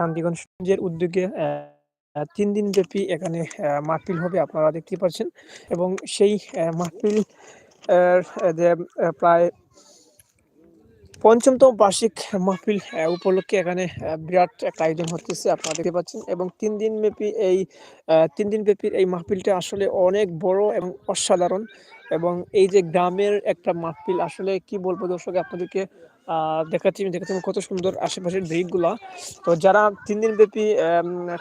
শান্তিগঞ্জের উদ্যোগে তিন দিন ব্যাপী এখানে মাহফিল হবে আপনারা দেখতে পাচ্ছেন এবং সেই মাহফিল প্রায় পঞ্চমতম বার্ষিক মাহফিল উপলক্ষে এখানে বিরাট একটা আয়োজন হতেছে, আপনারা দেখতে পাচ্ছেন। এবং তিন দিন ব্যাপী এই তিন দিন ব্যাপী এই মাহফিলটা আসলে অনেক বড় এবং অসাধারণ। এবং এই যে গ্রামের একটা মাহফিল, আসলে কি বলব দর্শক, আপনাদেরকে দেখাচ্ছি, আমি দেখাচ্ছি কত সুন্দর আশেপাশের দিকগুলা তো যারা তিন দিন ব্যাপী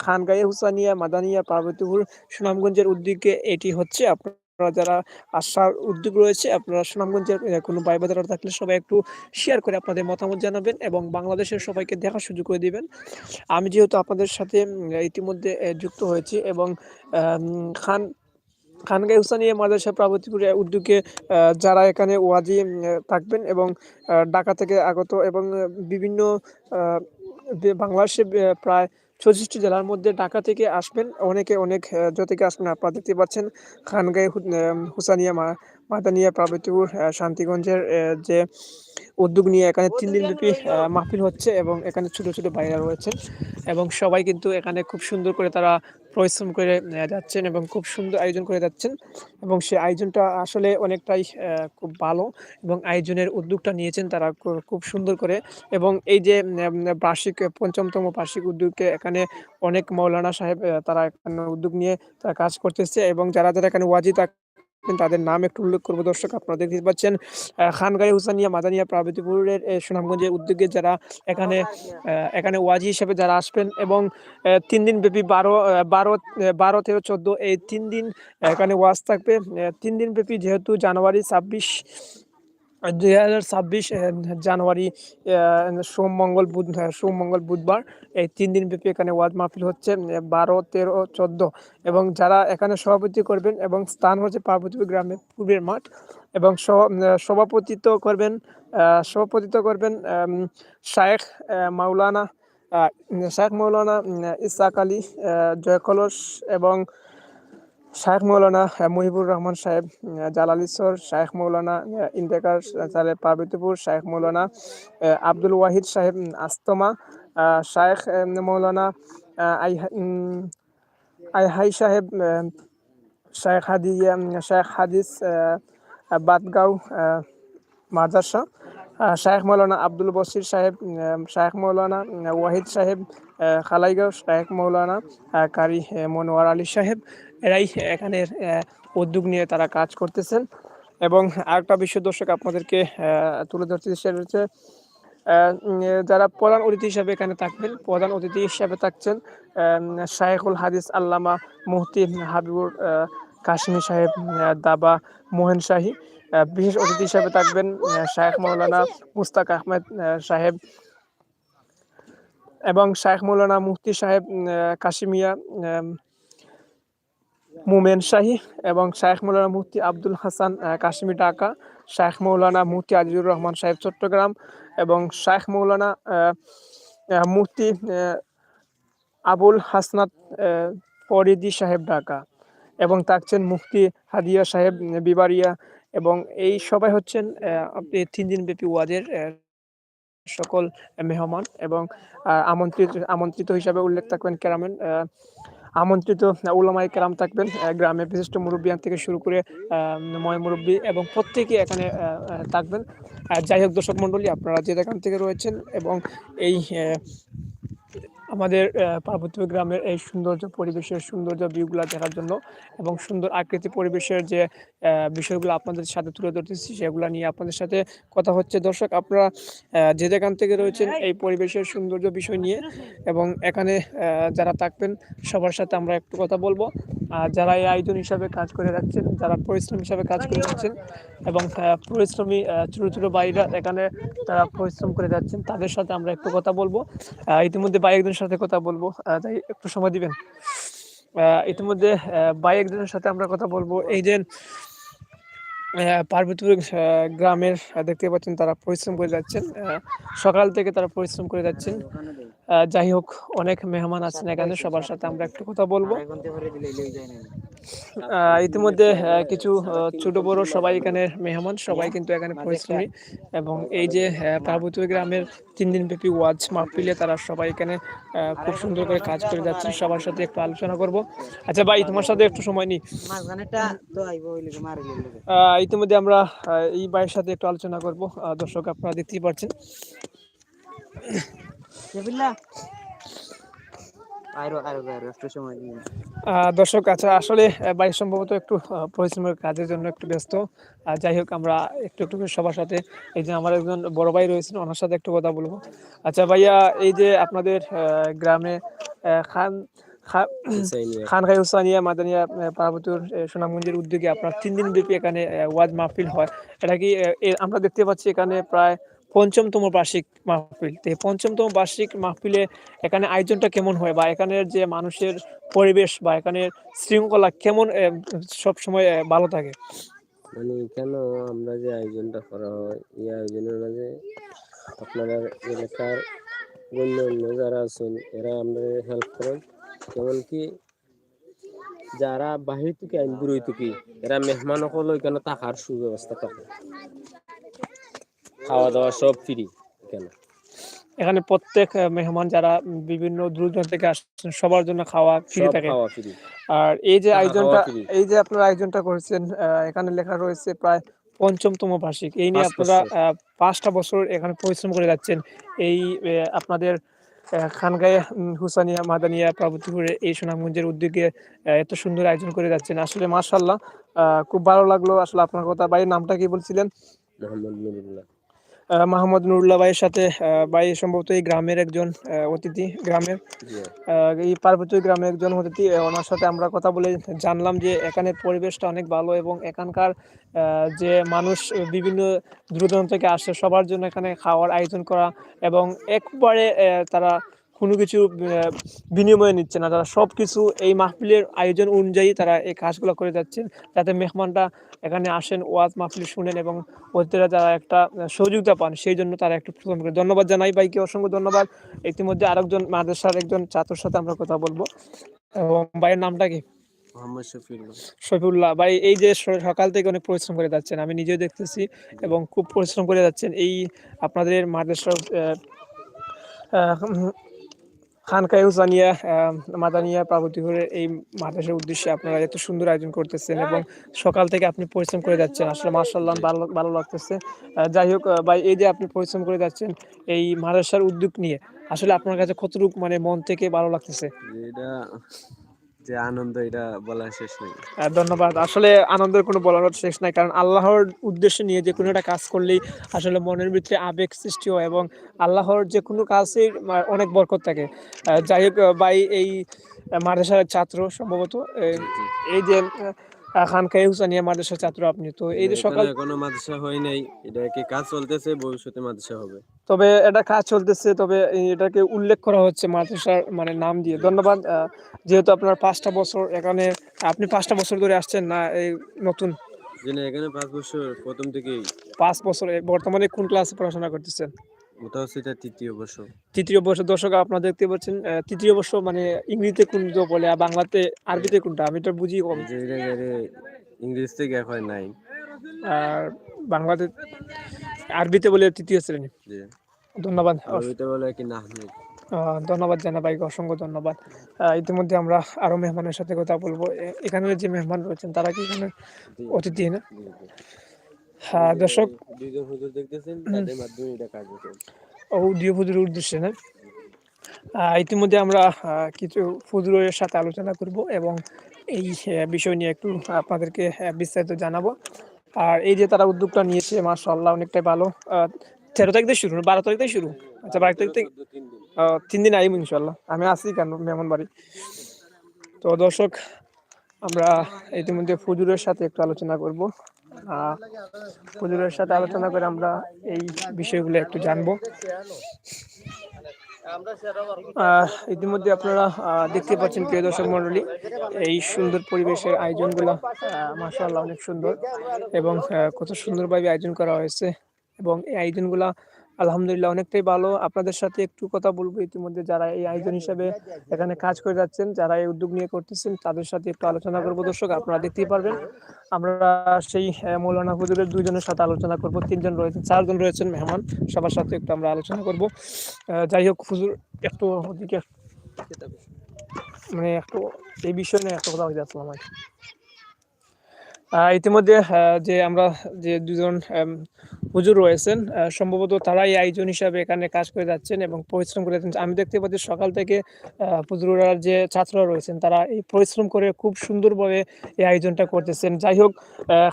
খান খানগায়ে হুসানিয়া মাদানিয়া, পার্বতীপুর, সুনামগঞ্জের উদ্যোগে এটি হচ্ছে, আপনারা যারা আসার উদ্যোগ রয়েছে, আপনারা সুনামগঞ্জের কোনো ভাই বাজার থাকলে সবাই একটু শেয়ার করে আপনাদের মতামত জানাবেন এবং বাংলাদেশের সবাইকে দেখার সুযোগ করে দিবেন। আমি যেহেতু আপনাদের সাথে ইতিমধ্যে যুক্ত হয়েছি এবং খান খানগাই হুসানিয়া মাদ্রাসা পার্বতীপুরের উদ্যোগে যারা এখানে ওয়াজি থাকবেন এবং ঢাকা থেকে আগত এবং বিভিন্ন বাংলাদেশে প্রায় চৌষট্টি জেলার মধ্যে ঢাকা থেকে আসবেন। অনেকে অনেক আহ, থেকে আসবেন আপনারা দেখতে পাচ্ছেন খানগাই হুসানিয়া মাদানিয়া পার্বতীপুর শান্তিগঞ্জের যে উদ্যোগ নিয়ে এখানে তিন দিন ব্যাপী মাহফিল হচ্ছে এবং এখানে ছোট ছোট ভাইরা রয়েছেন এবং সবাই কিন্তু এখানে খুব সুন্দর করে তারা পরিশ্রম করে যাচ্ছেন এবং খুব সুন্দর আয়োজন করে যাচ্ছেন এবং সেই আয়োজনটা আসলে অনেকটাই খুব ভালো এবং আয়োজনের উদ্যোগটা নিয়েছেন তারা খুব সুন্দর করে এবং এই যে বার্ষিক, পঞ্চমতম বার্ষিক উদ্যোগে এখানে অনেক মৌলানা সাহেব তারা উদ্যোগ নিয়ে তারা কাজ করতেছে এবং যারা যারা এখানে ওয়াজি তাদের নাম একটু উল্লেখ করব দর্শক, আপনারা দেখতে পাচ্ছেন খানগাড়ি হুসানিয়া মাদানিয়া, প্রাবতিপুরের সুনামগঞ্জের উদ্যোগে যারা এখানে এখানে ওয়াজি হিসেবে যারা আসবেন এবং তিন দিন ব্যাপী বারো বারো বারো তেরো চোদ্দ এই তিন দিন এখানে ওয়াজ থাকবে। তিন দিন ব্যাপী যেহেতু জানুয়ারি ছাব্বিশ দুই হাজার ছাব্বিশ জানুয়ারি সোম, মঙ্গল, বুধ সোম, মঙ্গল, বুধবার, এই তিন দিন ব্যাপী এখানে ওয়াজ মাহফিল হচ্ছে বারো, তেরো, চোদ্দ। এবং যারা এখানে সভাপতি করবেন এবং স্থান হচ্ছে পার্বতীপুর গ্রামের পূর্বের মাঠ এবং সভাপতিত্ব করবেন সভাপতিত্ব করবেন শায়েখ মাওলানা শায়েখ মাওলানা ইসাক আলী জয়কলস এবং শায়েখ মৌলানা মুহিবুর রহমান সাহেব আহ, জালালিশ্বর শায়েখ মৌলানা ইন্তেকার সাহেব পার্বতীপুর শায়েখ মৌলানা আব্দুল ওয়াহিদ সাহেব আস্তমা শায়েখ মৌলানা আইহাই সাহেব শায়েখ হাদি শায়েখ হাদিস বাদগাঁও মাদ্রাসা শায়েখ মৌলানা আব্দুল বসির সাহেব শায়েখ মৌলানা ওয়াহিদ সাহেব খালাইগাঁও শায়েখ মৌলানা কারি মনোয়ার আলী সাহেব এরাই এখানের উদ্যোগ নিয়ে তারা কাজ করতেছেন। এবং আরেকটা বিষয় দর্শক, আপনাদেরকে তুলে ধরতে চেষ্টা রয়েছে যারা প্রধান অতিথি হিসাবে এখানে থাকবেন, প্রধান অতিথি হিসাবে থাকছেন শায়েখুল হাদিস আল্লামা মুফতি হাবিবুর কাশ্মীর সাহেব দাবা মোহেন শাহী বিশেষ অতিথি হিসাবে থাকবেন শায়েখ মৌলানা মুস্তাক আহমেদ সাহেব এবং শায়েখ মৌলানা মুফতি সাহেব কাশিমিয়া মুমেন শাহী এবং শায়েখ মৌলানা মুফতি আব্দুল হাসান কাশ্মীর ঢাকা শায়েখ মৌলানা মুফতি আজিজুর রহমান সাহেব চট্টগ্রাম এবং শায়েখ মৌলানা মুফতি আবুল হাসনাত ফরিদি সাহেব ঢাকা এবং থাকছেন মুফতি হাদিয়া সাহেব বিবারিয়া এবং এই সবাই হচ্ছেন আপনি তিন দিন ব্যাপী ওয়াজের সকল মেহমান এবং আমন্ত্রিত আমন্ত্রিত হিসাবে উল্লেখ থাকবেন কেরামেন আহ, আমন্ত্রিত উলামাই কেরাম থাকবেন গ্রামের বিশিষ্ট মুরব্বিয়ান থেকে শুরু করে ময় মুরব্বী এবং প্রত্যেকে এখানে থাকবেন। যাই হোক দর্শক মণ্ডলী, আপনারা যে এখান থেকে রয়েছেন এবং এই আমাদের পার্বত্য গ্রামের এই সৌন্দর্য পরিবেশের সৌন্দর্য ভিউগুলো দেখার জন্য এবং সুন্দর আকৃতি পরিবেশের যে বিষয়গুলো আপনাদের সাথে তুলে ধরতেছি সেগুলো নিয়ে আপনাদের সাথে কথা হচ্ছে। দর্শক আপনারা যে যেখান থেকে রয়েছেন এই পরিবেশের সৌন্দর্য বিষয় নিয়ে এবং এখানে যারা থাকবেন সবার সাথে আমরা একটু কথা বলব। যারা এই আয়োজন হিসাবে কাজ করে যাচ্ছেন, যারা পরিশ্রম হিসাবে কাজ করে যাচ্ছেন এবং পরিশ্রমী ছোট ছোট ভাইরা এখানে তারা পরিশ্রম করে যাচ্ছেন, তাদের সাথে আমরা একটু কথা বলব। ইতিমধ্যে ভাই একজনের সাথে কথা বলব। তাই একটু সময় দিবেন। ইতিমধ্যে ভাই একজনের সাথে আমরা কথা বলব। এই যে পার্বতীপুর গ্রামের দেখতে পাচ্ছেন তারা পরিশ্রম করে যাচ্ছেন। সকাল থেকে তারা পরিশ্রম করে যাচ্ছেন। যাই হোক, অনেক মেহমান আছেন এখানে, সবার সাথে আমরা একটু কথা বলব। ইতিমধ্যে কিছু ছোট বড় সবাই এখানে মেহমান সবাই কিন্তু এখানে পরিশ্রমী এবং এই যে পার্বতী গ্রামের তিন দিন ব্যাপী ওয়াজ মাহফিলে তারা সবাই এখানে খুব সুন্দর করে কাজ করে যাচ্ছেন। সবার সাথে একটু আলোচনা করব। আচ্ছা ভাই তোমার সাথে একটু সময় নিই। ইতিমধ্যে আমরা এই ভাইয়ের সাথে একটু আলোচনা করব। দর্শক আপনারা দেখতেই পাচ্ছেন কেবিল্লা আইরো আইরো আইরো একটু সময় দিন আহ, দর্শক আচ্ছা আসলে ভাই সম্ভবত একটু পরিশ্রমের কাজের জন্য একটু ব্যস্ত। আর যাই হোক আমরা একটু একটু সবার সাথে এই যে আমার একজন বড় ভাই রয়েছেন ওনার সাথে একটু কথা বলব। আচ্ছা ভাইয়া এই যে আপনাদের আহ, গ্রামে আহ, খান খা- খানকাই হুসানিয়া মাদানিয়া পার্বতীর আহ, সুনামগঞ্জের উদ্যোগে আপনার তিন দিন ব্যাপী এখানে ওয়াজ মাহফিল হয়। এটা কি আমরা দেখতে পাচ্ছি এখানে প্রায় পঞ্চমতম বার্ষিক মাহফিল। তো পঞ্চমতম বার্ষিক মাহফিলে এখানে আয়োজনটা কেমন হয় বা এখানের যে মানুষের পরিবেশ বা এখানের শৃঙ্খলা কেমন সব সময় ভালো থাকে? মানে কেন আমরা যে আয়োজনটা করা হয়, এই আয়োজনের মাঝে আপনারা এলাকার অন্য অন্য যারা আছেন, এরা আমাদের হেল্প করেন। কি যারা বাহির থেকে আইন থেকে এরা মেহমান সকল এখানে থাকার সুব্যবস্থা থাকে খাওয়া দাওয়া সব ফ্রি এখানে। এখানে প্রত্যেক মেহমান যারা বিভিন্ন দূর থেকে আসছেন সবার জন্য খাওয়া ফ্রি থাকে। আর এই যে আয়োজনটা এই যে আপনারা আয়োজনটা করেছেন এখানে লেখা রয়েছে প্রায় পঞ্চমতম বার্ষিক। এই নিয়ে আপনারা পাঁচটা বছর এখানে পরিশ্রম করে যাচ্ছেন। এই আপনাদের খানগায়ে হুসানিয়া মাদানিয়া পার্বতীপুরে এই সুনামগঞ্জের উদ্যোগে এত সুন্দর আয়োজন করে যাচ্ছেন। আসলে মাশাল্লাহ আহ, খুব ভালো লাগল। আসলে আপনার কথা ভাইয়ের নামটা কি বলছিলেন? মোহাম্মদ মাহমুদ নুরুল্লাহ ভাইয়ের সাথে ভাই সম্ভবত এই গ্রামের একজন অতিথি গ্রামের। এই পার্বতী গ্রামের একজন অতিথি ওনার সাথে আমরা কথা বলে জানলাম যে এখানের পরিবেশটা অনেক ভালো এবং এখানকার যে মানুষ বিভিন্ন দূরদূরান্ত থেকে আসে সবার জন্য এখানে খাওয়ার আয়োজন করা এবং একবারে তারা কোনো কিছু বিনিময়ে নিচ্ছে না। তারা সব কিছু এই মাহফিলের আয়োজন অনুযায়ী তারা এই কাজগুলো করে যাচ্ছেন। যাতে মেহমানরা এখানে আসেন ওয়াজ মাহফিল শুনেন এবং অতিথিরা যারা একটা সহযোগিতা পান সেই জন্য তারা একটু প্রথম করে। ধন্যবাদ জানাই ভাইকে অসংখ্য ধন্যবাদ। ইতিমধ্যে আরেকজন মাদ্রাসার একজন ছাত্রের সাথে আমরা কথা বলব। এবং ভাইয়ের নামটা কি? শফিউল্লাহ। ভাই এই যে সকাল থেকে অনেক পরিশ্রম করে যাচ্ছেন আমি নিজেও দেখতেছি এবং খুব পরিশ্রম করে যাচ্ছেন। এই আপনাদের মাদ্রাসার খানকায় হুসানিয়া মাদানিয়া পার্বতীপুরের এই মাদ্রাসার উদ্দেশ্যে আপনারা এত সুন্দর আয়োজন করতেছেন এবং সকাল থেকে আপনি পরিশ্রম করে যাচ্ছেন। আসলে মার্শাল্লাহ ভালো ভালো লাগতেছে। যাই হোক ভাই, এই যে আপনি পরিশ্রম করে যাচ্ছেন এই মাদ্রাসার উদ্যোগ নিয়ে, আসলে আপনার কাছে কতটুকু মানে মন থেকে ভালো লাগতেছে? যে আনন্দ এটা বলার শেষ নেই। ধন্যবাদ। আসলে আনন্দের কোনো বলার শেষ নাই কারণ আল্লাহর উদ্দেশ্য নিয়ে যে কোনো একটা কাজ করলেই আসলে মনের ভিতরে আবেগ সৃষ্টি হয় এবং আল্লাহর যে কোনো কাজে অনেক বরকত থাকে। যাই হোক ভাই এই মাদ্রাসার ছাত্র সম্ভবত এই- যে খানকাই হুসানিয়া মাদ্রাসার ছাত্র আপনি তো এই যে সকাল এখনও মাদ্রাসা হয় নাই এটা কি কাজ চলতেছে? ভবিষ্যতে মাদ্রাসা হবে। তবে এটা কাজ চলতেছে তবে এটাকে উল্লেখ করা হচ্ছে মাদ্রাসার মানে নাম দিয়ে। ধন্যবাদ যেহেতু আপনার পাঁচটা বছর এখানে আপনি পাঁচটা বছর ধরে আসছেন না এই নতুন? যেন এখানে পাঁচ বছর প্রথম থেকেই। পাঁচ বছরে বর্তমানে কোন ক্লাসে পড়াশোনা করতেছেন? ওটা হচ্ছে এটা তৃতীয় বছর তৃতীয় বর্ষ। দর্শক আপনারা দেখতে পাচ্ছেন তৃতীয় বর্ষ মানে ইংরেজিতে কোন বলে আর বাংলাতে আরবিতে কোনটা? আমি তো বুঝি কম এটা ইংলিশ থেকে হয় নাই। আর বাংলাতে আরবিতে বলে তৃতীয় শ্রেণি। ধন্যবাদ। আর ওইটা বলে কি না আহ, ধন্যবাদ জানা ভাইকে অসংখ্য ধন্যবাদ। ইতিমধ্যে আমরা আরও মেহমানের সাথে কথা বলব। এখানে যে মেহমান রয়েছেন তারা কি এখানে অতিথি না? হ্যাঁ দর্শক। দুইজন হুজুর দেখতেছেন তাদের মাধ্যমে এটা হচ্ছে। অডিও ফুজুরের উদ্দেশ্যে না? ইতিমধ্যে আমরা কিছু ফুজুরের সাথে আলোচনা করব এবং এই বিষয় নিয়ে একটু আপনাদেরকে বিস্তারিত জানাব। আর এই যে তারা উদ্যোগটা নিয়েছে মাশাআল্লাহ অনেকটাই ভালো। আহ, তেরো তারিখ থেকে শুরু বারো তারিখ থেকে শুরু? আচ্ছা বারো তারিখ থেকে তিন দিন। আহ, তিন দিন আইব ইনশাল্লাহ আমি আছি কেন? মেহমান বাড়ি তো দর্শক আমরা ইতিমধ্যে ফুজুরের সাথে একটু আলোচনা করব। আহ, ফুজুরের সাথে আলোচনা করে আমরা এই বিষয়গুলো একটু জানব। ইতিমধ্যে আপনারা দেখতে পাচ্ছেন প্রিয় দর্শক মন্ডলী এই সুন্দর পরিবেশের আয়োজনগুলো মাসাল্লাহ অনেক সুন্দর এবং কত সুন্দরভাবে আয়োজন করা হয়েছে এবং এই আয়োজনগুলা আলহামদুলিল্লাহ, অনেকটাই ভালো। আপনাদের সাথে একটু কথা বলব ইতিমধ্যে যারা এই আয়োজন হিসাবে এখানে কাজ করে যাচ্ছেন, যারা এই উদ্যোগ নিয়ে করতেছেন, তাদের সাথে একটু আলোচনা করব। দর্শক, আপনারা দেখতেই পারবেন, আমরা সেই মৌলানা হুজুরের দুইজনের সাথে আলোচনা করব। তিনজন রয়েছেন, চারজন রয়েছেন মেহমান, সবার সাথে একটু আমরা আলোচনা করব। যাই হোক, হুজুর, একটু ওদিকে মানে একটু এই বিষয় নিয়ে একটা কথা হয়ে যাচ্ছিলাম আর ইতিমধ্যে যে আমরা যে দুজন হুজুর রয়েছেন সম্ভবত তারাই আয়োজন হিসাবে এখানে কাজ করে যাচ্ছেন এবং পরিশ্রম করে যাচ্ছেন। আমি দেখতে পাচ্ছি সকাল থেকে হুজুরার যে ছাত্ররা রয়েছেন, তারা এই পরিশ্রম করে খুব সুন্দরভাবে এই আয়োজনটা করতেছেন। যাই হোক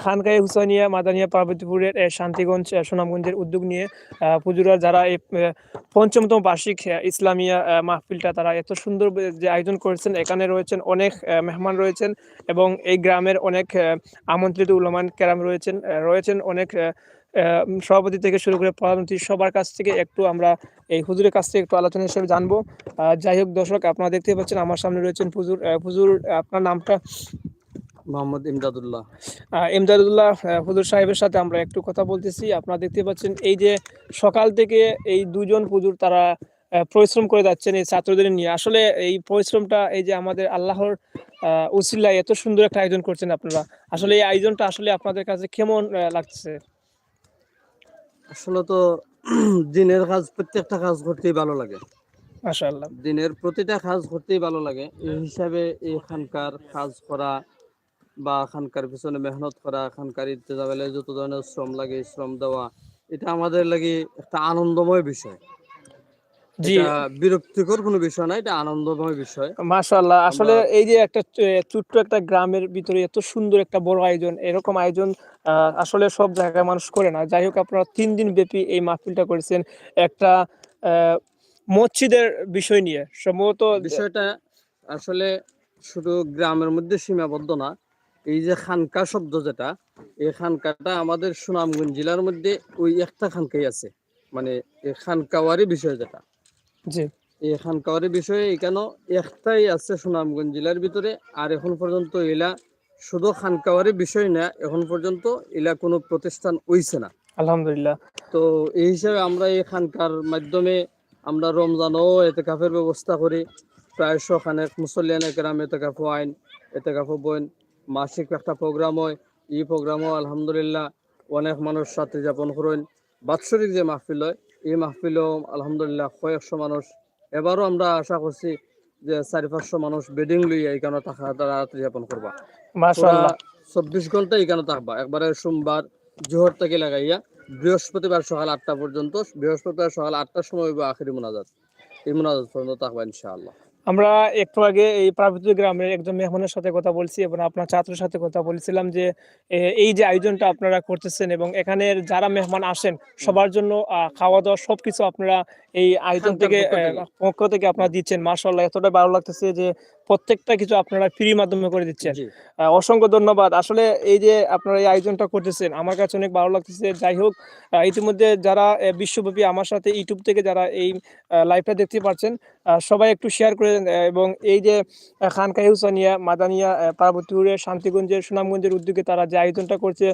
খানকাই হুসাইনিয়া, মাদানিয়া, পার্বতীপুরের শান্তিগঞ্জ সুনামগঞ্জের উদ্যোগ নিয়ে হুজুরা যারা এই পঞ্চমতম বার্ষিক ইসলামিয়া মাহফিলটা তারা এত সুন্দর যে আয়োজন করেছেন। এখানে রয়েছেন অনেক মেহমান রয়েছেন এবং এই গ্রামের অনেক আমন্ত্রিত উলামান কেরাম রয়েছেন রয়েছেন অনেক সভাপতি থেকে শুরু করে প্রধানমন্ত্রী সবার কাছ থেকে একটু আমরা এই হুজুরের কাছ থেকে একটু আলোচনা হিসেবে জানব। যাই হোক দর্শক আপনারা দেখতে পাচ্ছেন আমার সামনে রয়েছেন হুজুর আহ, হুজুর আপনার নামটা? মোহাম্মদ ইমদাদুল্লাহ। ইমদাদুল্লাহ হুজুর সাহেবের সাথে আমরা একটু কথা বলতেছি। আপনারা দেখতে পাচ্ছেন এই যে সকাল থেকে এই দুজন হুজুর তারা পরিশ্রম করে যাচ্ছেন এই ছাত্রদের নিয়ে। আসলে এই পরিশ্রমটা এই যে আমাদের আল্লাহর আহ, উসিলায় এত সুন্দর একটা আয়োজন করছেন আপনারা। আসলে এই আয়োজনটা আসলে আপনাদের কাছে কেমন লাগছে? আসলে তো দিনের কাজ প্রত্যেকটা কাজ করতেই ভালো লাগে। মাশাআল্লাহ। দিনের প্রতিটা কাজ করতেই ভালো লাগে। এই হিসাবে এখানকার কাজ করা বা এখানকার পিছনে মেহনত করা এখানকার ইত্তেজাবেলে যত ধরনের শ্রম লাগে শ্রম দেওয়া এটা আমাদের লাগে একটা আনন্দময় বিষয়। বিরক্তিকর কোনো বিষয় না এটা আনন্দময় বিষয়। মাশাআল্লাহ আসলে এই যে একটা ছোট্ট একটা গ্রামের ভিতরে এত সুন্দর একটা বড় আয়োজন এরকম আয়োজন আসলে সব জায়গায় মানুষ করে না। যাই হোক আপনারা তিন দিন ব্যাপী এই মাহফিলটা করেছেন। একটা মসজিদের বিষয় নিয়ে সম্ভবত বিষয়টা আসলে শুধু গ্রামের মধ্যে সীমাবদ্ধ না এই যে খানকা শব্দ যেটা এই খানকাটা আমাদের সুনামগঞ্জ জেলার মধ্যে ওই একটা খানকাই আছে। মানে এই খানকাওয়ারি বিষয় যেটা। জি। খানকাওয়ারি বিষয়ে এখানে একটাই আছে সুনামগঞ্জ জেলার ভিতরে আর এখন পর্যন্ত এলা শুধু খানকাওয়ারি বিষয় না এখন পর্যন্ত এলা কোনো প্রতিষ্ঠান হইছে না। আলহামদুলিল্লাহ। তো এই হিসাবে আমরা এই খানকার মাধ্যমে আমরা রমজানও এতেকাফের ব্যবস্থা করি। প্রায় খানেক মুসল্লিয়ান একরাম এতেকাফ আইন এতেকাফ বইন মাসিক একটা প্রোগ্রাম হয় এই প্রোগ্রামও আলহামদুলিল্লাহ অনেক মানুষ সাথে যাপন করেন। বাৎসরিক যে মাহফিল হয় এই মাহফিলও আলহামদুলিল্লাহ কয়েকশো মানুষ। এবারও আমরা আশা করছি যে চারি পাঁচশো মানুষ বেডিং লইয়া এখানে থাকা তারা রাত্রি যাপন করবা। চব্বিশ ঘণ্টা এখানে থাকবা একবারে সোমবার জোহর থেকে লাগাইয়া বৃহস্পতিবার সকাল আটটা পর্যন্ত বৃহস্পতিবার সকাল আটটার সময় আখেরি মোনাজাত। এই মোনাজাত পর্যন্ত থাকবা ইনশাআল্লাহ। আমরা একটু আগে এই প্রাকৃতিক গ্রামের একজন মেহমানের সাথে কথা বলছি এবং আপনার ছাত্রের সাথে কথা বলছিলাম যে এই যে আয়োজনটা আপনারা করতেছেন এবং এখানে যারা মেহমান আসেন, সবার জন্য খাওয়া দাওয়া সবকিছু আপনারা এই আয়োজন থেকে পক্ষ থেকে। আপনারা দিচ্ছেন। মার্শাল্লাহ এতটা ভালো লাগতেছে যে প্রত্যেকটা কিছু আপনারা ফ্রি মাধ্যমে করে দিচ্ছেন। অসংখ্য ধন্যবাদ। আসলে এই যে আপনারা এই আয়োজনটা করতেছেন আমার কাছে অনেক ভালো লাগতেছে। যাই হোক ইতিমধ্যে যারা বিশ্বব্যাপী আমার সাথে ইউটিউব থেকে যারা এই লাইভটা দেখতে পাচ্ছেন সবাই একটু শেয়ার করে এবং এই যে খানকাহ হুসানিয়া মাদানিয়া আহ, পার্বতীপুরের শান্তিগঞ্জের সুনামগঞ্জের উদ্যোগে তারা যে আয়োজনটা করছে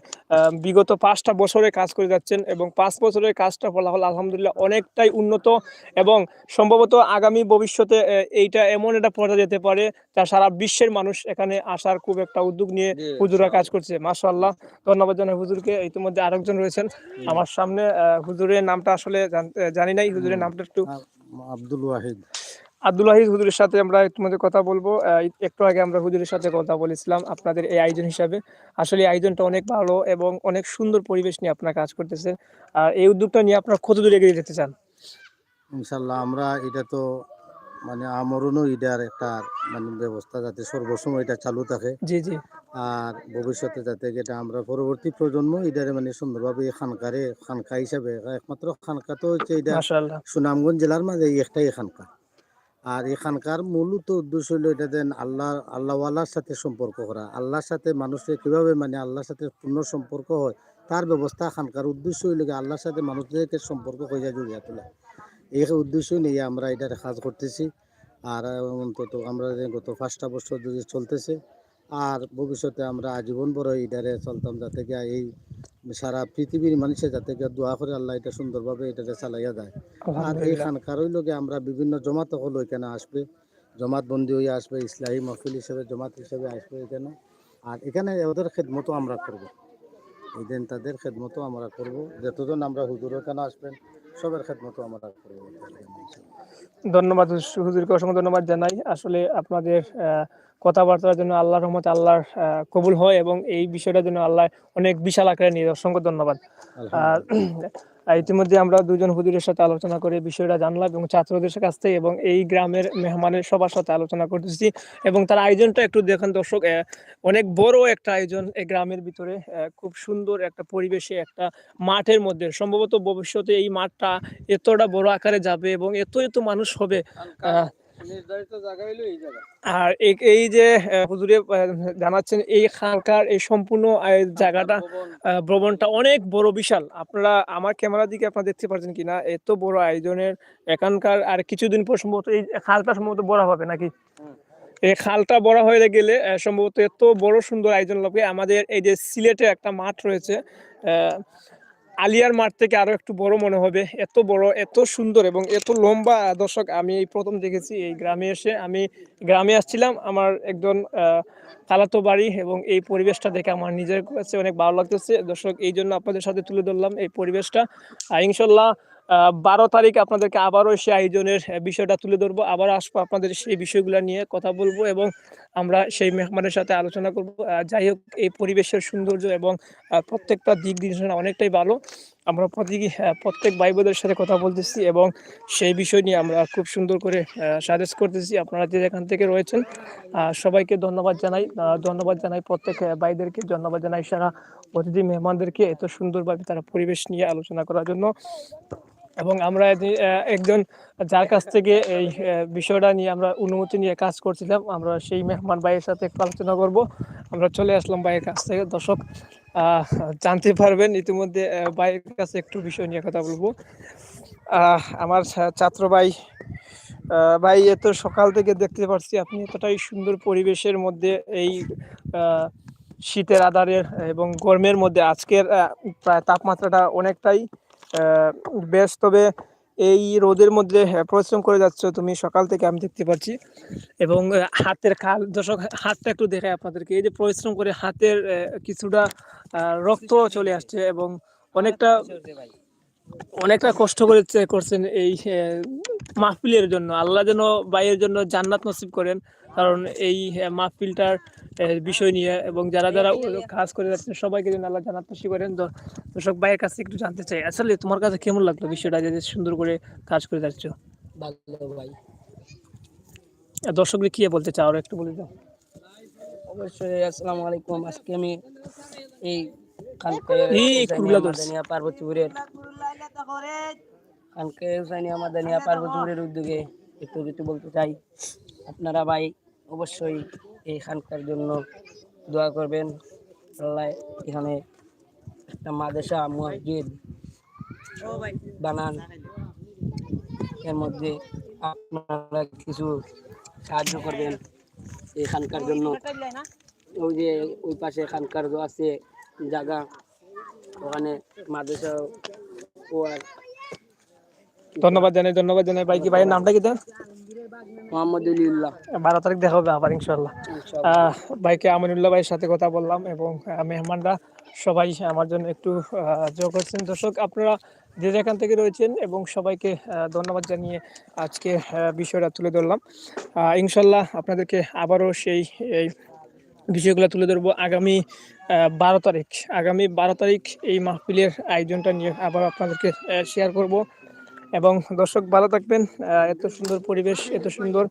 বিগত পাঁচটা বছরে কাজ করে যাচ্ছেন এবং পাঁচ বছরের কাজটা ফলাফল আলহামদুলিল্লাহ অনেকটাই উন্নত এবং সম্ভবত আগামী ভবিষ্যতে এইটা এমন একটা পর্যায়ে যেতে পারে যা সারা বিশ্বের মানুষ এখানে আসার খুব একটা উদ্যোগ নিয়ে হুজুরা কাজ। করছে। মাশাআল্লাহ। ধন্যবাদ জানাই হুজুরকে। ইতিমধ্যে আরেকজন রয়েছেন। আমার সামনে হুজুরের নামটা আসলে জানি নাই। হুজুরের নামটা একটু আব্দুল ওয়াহিদ। আব্দুল ওয়াহিদ হুজুরের সাথে আমরা ইতিমধ্যে কথা বলব। একটু আগে আমরা হুজুরের সাথে কথা বলেছিলাম আপনাদের এই আয়োজন হিসাবে। আসলে আয়োজনটা অনেক ভালো এবং অনেক সুন্দর পরিবেশ নিয়ে আপনারা কাজ করতেছেন। আর এই উদ্যোগটা নিয়ে আপনারা কত দূর এগিয়ে যেতে চান? ইনশাল্লাহ আমরা এটা তো মানে আমরণও এটার একটা মানে ব্যবস্থা যাতে সর্বসময় এটা চালু থাকে। জি জি। আর ভবিষ্যতে যাতে এটা আমরা পরবর্তী প্রজন্ম এটারে মানে সুন্দরভাবে খানকারে খানকা হিসাবে একমাত্র খানকা তো হচ্ছে এটা সুনামগঞ্জ জেলার মাঝে একটাই খানকা। আর এই খানকার মূলত উদ্দেশ্য হলো এটা দেন আল্লাহ আল্লাহওয়ালার সাথে সম্পর্ক করা। আল্লাহর সাথে মানুষের কীভাবে মানে আল্লাহর সাথে পূর্ণ সম্পর্ক হয় তার ব্যবস্থা খানকার উদ্দেশ্য হইল আল্লাহর সাথে মানুষদেরকে সম্পর্ক হয়ে জড়িয়ে তোলা। এই উদ্দেশ্য নিয়ে আমরা এটার কাজ করতেছি। আর অন্তত আমরা গত পাঁচটা বছর ধরে চলতেছে আর ভবিষ্যতে আমরা আজীবন বড় ইডারে চলতাম যাতে গিয়া এই সারা পৃথিবীর মানুষের যাতে গিয়া দোয়া করে আল্লাহ এটা সুন্দরভাবে এটাকে চালাইয়া যায় আর এই খানকারই লগে আমরা বিভিন্ন জমাত হলো এখানে আসবে জমাত বন্দী হয়ে আসবে ইসলামী মহফিল হিসেবে জমাত হিসেবে আসবে এখানে। আর এখানে ওদের খেদমতো আমরা করব। এই দিন তাদের খেদমতো আমরা করব। যতজন আমরা হুজুর এখানে আসবেন সবার খেদমত আমরা করব ধন্যবাদ হুজুর- হুজুরকে অসংখ্য ধন্যবাদ জানাই। আসলে আপনাদের আহ, কথাবার্তার জন্য আল্লাহর রহমতে আল্লাহর আহ, কবুল হয় এবং এই বিষয়টার জন্য আল্লাহ অনেক বিশাল আকারে নিয়ে অসংখ্য ধন্যবাদ। আর ইতিমধ্যে আমরা দুজন হুজুরের সাথে আলোচনা করে বিষয়টা জানলাম এবং ছাত্রদের কাছ থেকে এবং এই গ্রামের মেহমানের সবার সাথে আলোচনা করতেছি এবং তার আয়োজনটা একটু দেখেন দর্শক অনেক বড় একটা আয়োজন এই গ্রামের ভিতরে খুব সুন্দর একটা পরিবেশে একটা মাঠের মধ্যে। সম্ভবত ভবিষ্যতে এই মাঠটা এতটা বড় আকারে যাবে এবং এত এত মানুষ হবে আহ, আর এই- যে হুজুরে জানাচ্ছেন এই খানকার এই সম্পূর্ণ জায়গাটা ভ্রমণটা অনেক বড় বিশাল। আপনারা আমার ক্যামেরা দিকে আপনারা দেখতে পাচ্ছেন কিনা এত বড় আয়োজনের এখানকার আর কিছুদিন পর সম্ভবত এই খালটা সম্ভবত বড় হবে নাকি? এই খালটা বড় হয়ে গেলে সম্ভবত এত বড় সুন্দর আয়োজন লাগবে আমাদের এই যে সিলেটে একটা মাঠ রয়েছে আহ, আলিয়ার মাঠ থেকে আরও একটু বড় মনে হবে। এত বড়, এত সুন্দর এবং এত লম্বা দর্শক আমি এই প্রথম দেখেছি এই গ্রামে এসে। আমি গ্রামে আসছিলাম, আমার একজন খালাতো বাড়ি এবং এই পরিবেশটা দেখে আমার নিজের কাছে অনেক ভালো লাগতেছে। দর্শক, এই জন্য আপনাদের সাথে তুলে ধরলাম এই পরিবেশটা। ইনশাল্লাহ বারো তারিখ আপনাদেরকে আবারও সেই আয়োজনের বিষয়টা তুলে ধরবো। আবার আসব আপনাদের সেই বিষয়গুলো নিয়ে কথা বলব এবং আমরা সেই মেহমানের সাথে আলোচনা করব। যাই হোক, এই পরিবেশের সৌন্দর্য এবং প্রত্যেকটা দিক দিন অনেকটাই ভালো। আমরা প্রতি প্রত্যেক ভাই বোনদের সাথে কথা বলতেছি এবং সেই বিষয় নিয়ে আমরা খুব সুন্দর করে সাজেস্ট করতেছি। আপনারা যে এখান থেকে রয়েছেন সবাইকে ধন্যবাদ জানাই। ধন্যবাদ জানাই প্রত্যেক বাইদেরকে ভাইদেরকে। ধন্যবাদ জানাই সারা অতিথি মেহমানদেরকে এত সুন্দরভাবে তারা পরিবেশ নিয়ে আলোচনা করার জন্য। এবং আমরা একজন যার কাছ থেকে এই বিষয়টা নিয়ে আমরা অনুমতি নিয়ে কাজ করছিলাম, আমরা সেই মেহমান ভাইয়ের সাথে একটু আলোচনা করব। আমরা চলে আসলাম ভাইয়ের কাছ থেকে। দর্শক জানতে পারবেন ইতিমধ্যে ভাইয়ের কাছে একটু বিষয় নিয়ে কথা বলব। আমার ছাত্র ভাই ভাই এত সকাল থেকে দেখতে পাচ্ছি আপনি এতটাই সুন্দর পরিবেশের মধ্যে এই শীতের আধারের এবং গরমের মধ্যে আজকের প্রায় তাপমাত্রাটা অনেকটাই বেশ তবে এই রোদের মধ্যে আহ, পরিশ্রম করে যাচ্ছ তুমি সকাল থেকে আমি দেখতে পাচ্ছি। এবং হাতের কাল দর্শক হাতটা একটু দেখাই আপনাদেরকে। এই যে পরিশ্রম করে হাতের কিছুটা রক্ত চলে আসছে এবং অনেকটা অনেকটা কষ্ট করে করছেন এই মাহফিলের জন্য। আল্লাহ যেন বাইয়ের জন্য জান্নাত নসিব করেন। কারণ এই মাহফিলটার বিষয় নিয়ে এবং যারা যারা কাজ করে যাচ্ছেন সবাইকে যেন আল্লাহ জান্নাত নসিব করেন তো দর্শক ভাইয়ের কাছে একটু জানতে চাই। আসলে তোমার কাছে কেমন লাগল বিষয়টা যে সুন্দর করে কাজ করে যাচ্ছ? ভালো ভাই। দর্শকদের কি বলতে চাও আরও একটু বলে দাও। অবশ্যই আসসালামু আলাইকুম। আজকে আমি এই পার্বতীপুরের খানকে হুসাইনিয়া মাদানিয়া পার্বতীপুরের উদ্যোগে একটু কিছু বলতে চাই আপনারা ভাই অবশ্যই এই খানকার জন্য দোয়া করবেন। আল্লাহ এখানে একটা মাদ্রাসা, মসজিদ বানান। এর মধ্যে আপনারা কিছু সাহায্য করবেন এখানকার জন্য। ওই যে ওই পাশে এখানকার আছে জায়গা, ওখানে মাদ্রাসা ও ধন্যবাদ জানাই ধন্যবাদ জানাই। ভাই কি ভাইয়ের নামটা কি দেন মোহাম্মদ উলিউল্লাহ বারো তারিখ দেখা হবে আবার ইনশাল্লাহ ভাইকে আমিনুল্লাহ ভাইয়ের সাথে কথা বললাম এবং মেহমানরা সবাই আমার জন্য একটু যোগ করছেন। দর্শক আপনারা যে যেখান থেকে রয়েছেন এবং সবাইকে ধন্যবাদ জানিয়ে আজকে বিষয়টা তুলে ধরলাম। আহ, ইনশাল্লাহ আপনাদেরকে আবারও সেই এই বিষয়গুলো তুলে ধরবো আগামী বারো তারিখ। আগামী বারো তারিখ এই মাহফিলের আয়োজনটা নিয়ে আবার আপনাদেরকে শেয়ার করব। এবং দর্শক ভালো থাকবেন। আহ, এত সুন্দর পরিবেশ এত সুন্দর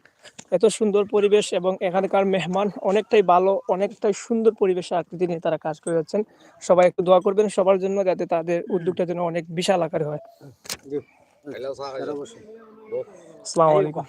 এত সুন্দর পরিবেশ এবং এখানকার মেহমান অনেকটাই ভালো অনেকটাই সুন্দর পরিবেশে আকৃতি নিয়ে তারা কাজ করে যাচ্ছেন। সবাই একটু দোয়া করবেন সবার জন্য যাতে তাদের উদ্যোগটা যেন অনেক বিশাল আকারে হয়। আসসালামু আলাইকুম।